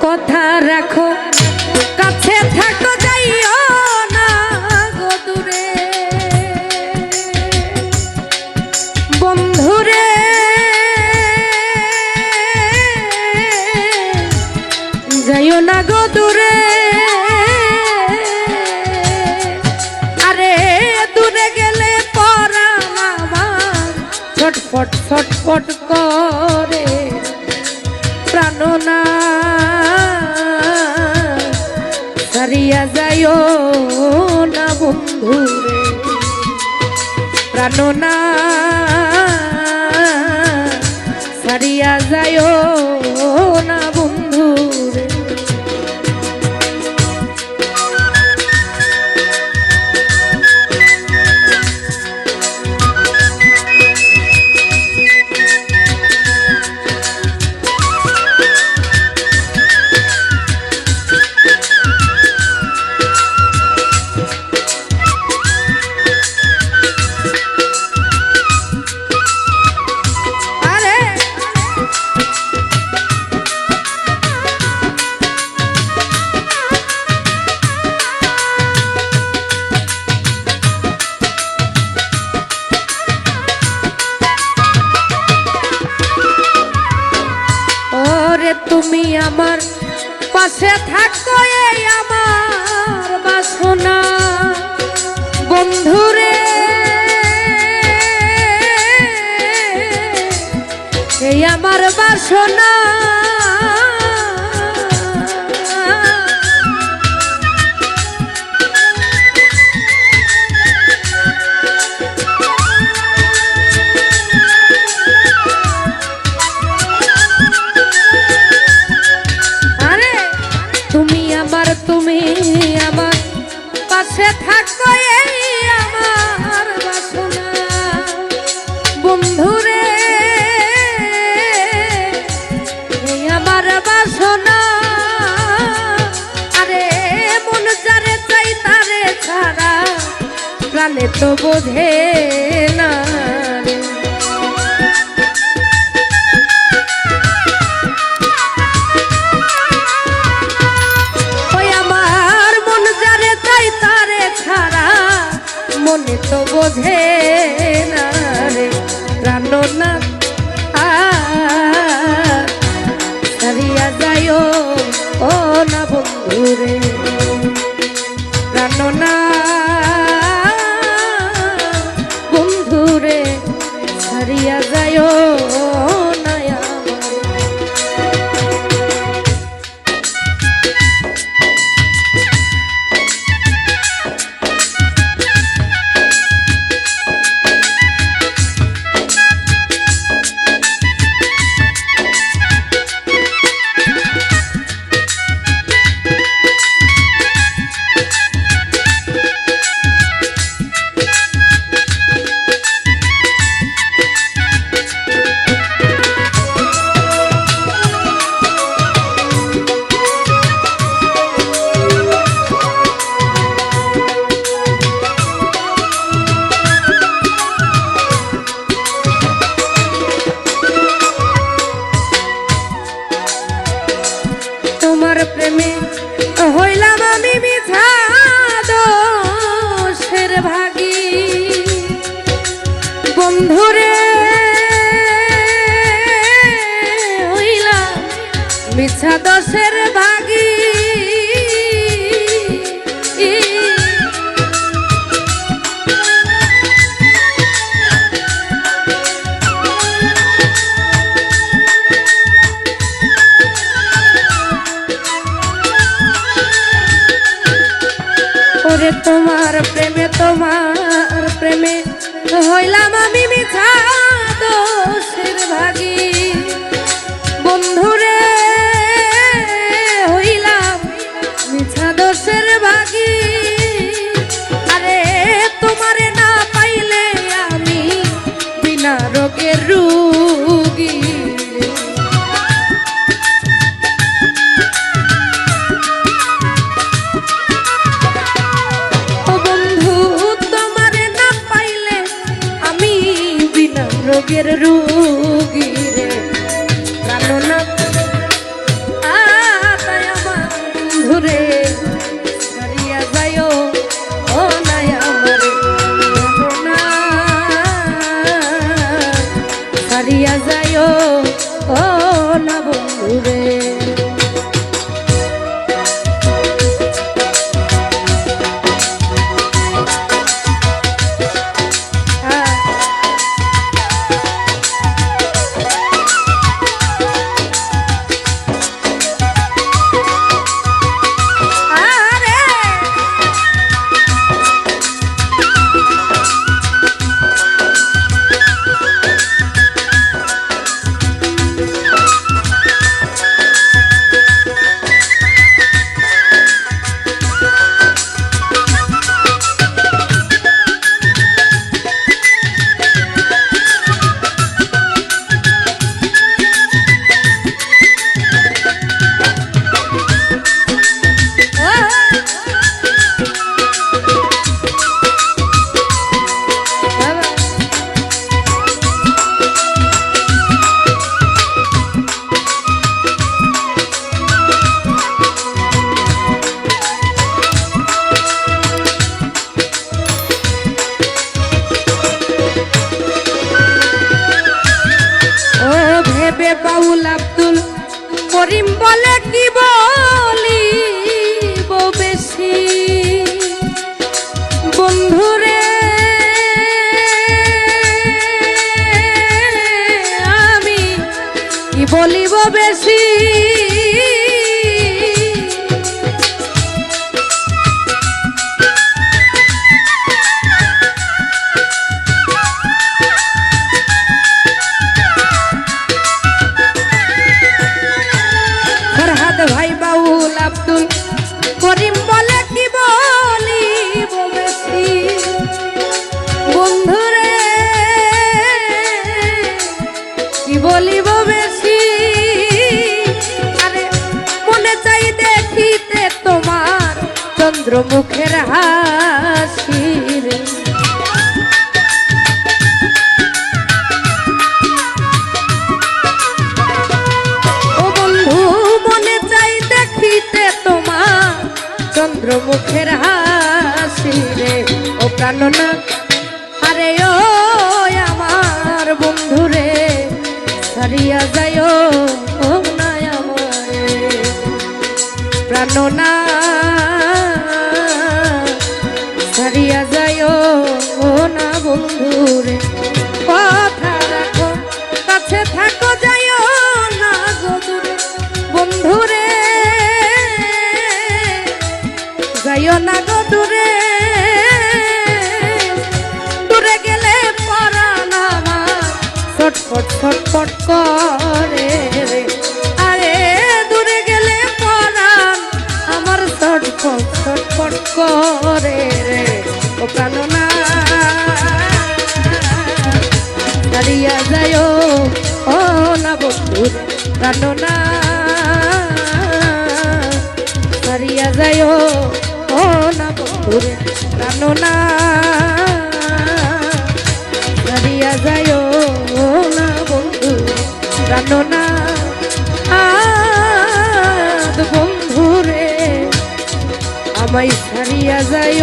কথা রাখো। কাছে থাকো, যাইও না গো দূরে। বন্ধুরে, যাইও না গো দূরে। আরে, দূরে গেলে পরা আমার। ছটফট ছটফট করে। প্রাণনা সারিয়া যাইও না বন্ধু প্রাণনা সারিয়া যাইও তুমি আমার পাশে থাকো এই আমার বাসনা। বন্ধুরে এই আমার বাসনা। প্রাণে তো বোঝে না মন তো বোঝে না রে। সারিয়া যাইও ও না বন্ধুরে প্রাণনা বন্ধুরে দোষের ভাগী। তোমার প্রেমে তোমার প্রেমে হইলাম আমি। Get a room. ver si আরে ও আমার বন্ধুরে সারিয়া যায় ও না আমারে। প্রাণনা সারিয়া যায় ও না বন্ধু ছটফট ছটফট করে। আরে, দূরে গেলে পরাণ, আমার ছটফট ছটফট করে রে। ও প্রাণনা। দাঁড়িয়া যায় ও না বন্ধু, প্রাণনা। দাঁড়িয়া যায় ও না বন্ধু, প্রাণনা। দাঁড়িয়া যায় প্রাণনা না? বন্ধু রে আমায় ছাড়িয়া যায়